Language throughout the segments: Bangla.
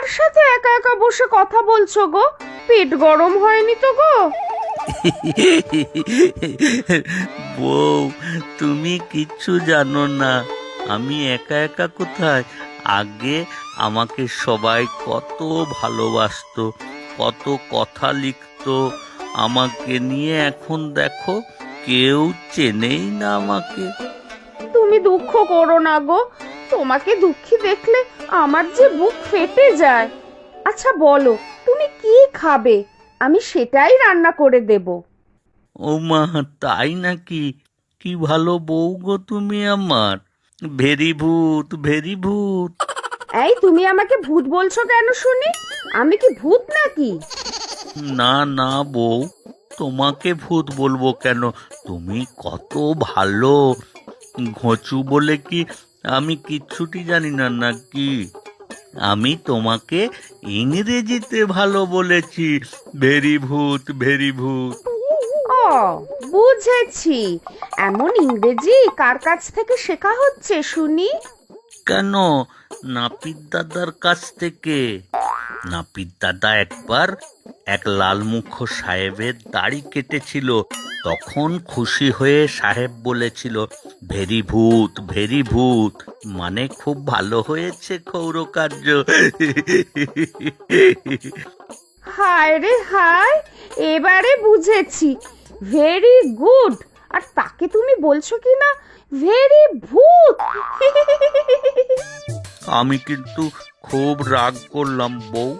কার সাথে একা একা বসে কথা বলছো গো? পেট গরম হয়নি তো গো? বউ তুমি কিচ্ছু জানো না। আমি একা একা কোথায়? আগে আমাকে সবাই কত ভালোবাসতো কত কথা লিখতো। আমাকে নিয়ে এখন দেখো কেউ চেনেই না আমাকে। তুমি দুঃখ করো না গো। তোমাকে দুঃখী দেখলে আমার যে বুক ফেটে যায়। আচ্ছা বলো তুমি কি খাবে? আমি সেটাই রান্না করে দেব। ও মা তাই নাকি? কি ভালো বউ গো তুমি আমার। ভেরি ভূত ভেরি ভূত। এই তুমি আমাকে ভূত বলছো কেন শুনি? আমি কি ভূত নাকি? না না বউ তোমাকে ভূত বলব কেন? তুমি কত ভালো। ঘচু বলে কি আমি কিচ্ছুটি জানি না নাকি। আমি তোমাকে ইংরেজিতে ভালো বলেছি। ভেরি ভূত ভেরি ভূত। ও বুঝেছি। এমন ইংরেজি কার কাছ থেকে শেখা হচ্ছে শুনি? কেন? নাপিত দাদার কাছ থেকে। নাপিত দাদা একবার এক লালমুখ সাহেবের দাড়ি কেটেছিল। তখন খুশি হয়ে সাহেব বলেছিল ভেরি ভূত ভেরি ভূত মানে খুব ভালো হয়েছে ক্ষৌরকার্য। হায় রে হায় এবারে বুঝেছি। ভেরি গুড আর তাকে তুমি বলছো কি না ভেরি ভূত। আমি কিন্তু খুব রাগ করলাম বউ।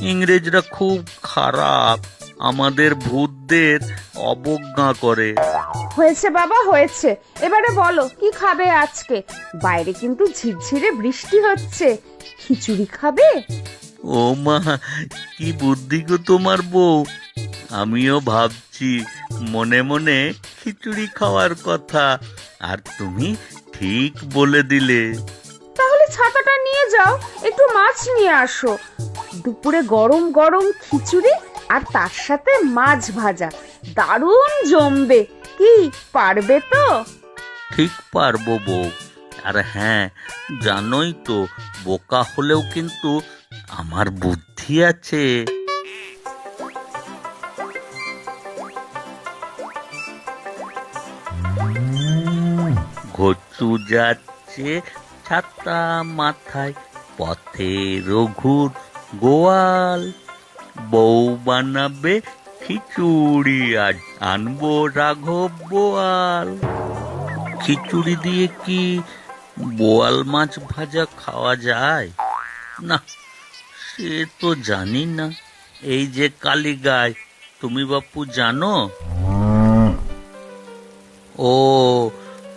ইংরেজরা খুব খারাপ। আমাদের ভূতদের অবজ্ঞা করে। হয়েছে বাবা হয়েছে। এবারে বলো কি খাবে আজকে? বাইরে কিন্তু ঝিরঝিরে বৃষ্টি হচ্ছে। খিচুড়ি খাবে? ও মা কি বুদ্ধি গো তোমার বউ। আমিও ভাবছি মনে মনে খিচুড়ি খাওয়ার কথা। আর তুমি ঠিক বলে দিলে। তাহলে ছাতাটা নিয়ে যাও একটু মাছ নিয়ে আসো। দুপুরে গরম গরম খিচুড়ি আর তার সাথে মাছ ভাজা। দারুণ জমবে। কি, পারবে তো? ঠিক পারব বউ। আর হ্যাঁ জানোই তো, বোকা হলেও কিন্তু আমার বুদ্ধি আছে। ঘচু যাচ্ছে ছাতা মাথায়, পথে রঘুর গোয়াল। বউ বানাবে খিচুড়ি আজ আনব রাঘব বোয়াল। খিচুড়ি দিয়ে কি বোয়াল মাছ ভাজা খাওয়া যায়? না, সে তো জানি না। এই যে কালী গায় তুমি বাপু জানো? ও,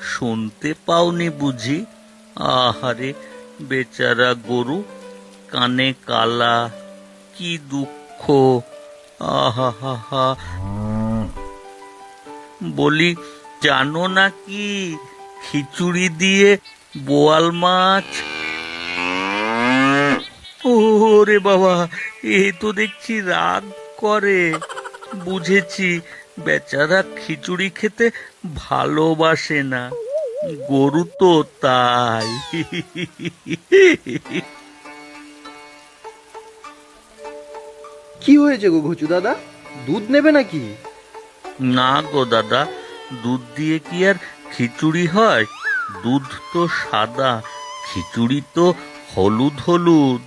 শুনতে পাওনি বুঝি? আহারে, বেচারা গরু কানে কালা, কি দুঃখ। আহা হা বলি, জানো নাকি খিচুড়ি দিয়ে বোয়াল মাছ? ওরে বাবা, এ তো দেখছি রাগ করে। বুঝেছি, বেচারা খিচুড়ি খেতে ভালোবাসে না। গরু তো তাই। কি হয়েছে গো ঘুচু দাদা? দুধ নেবে নাকি? না গো দাদা, দুধ দিয়ে কি আর খিচুড়ি হয়? দুধ তো সাদা, খিচুড়ি তো হলুদ হলুদ।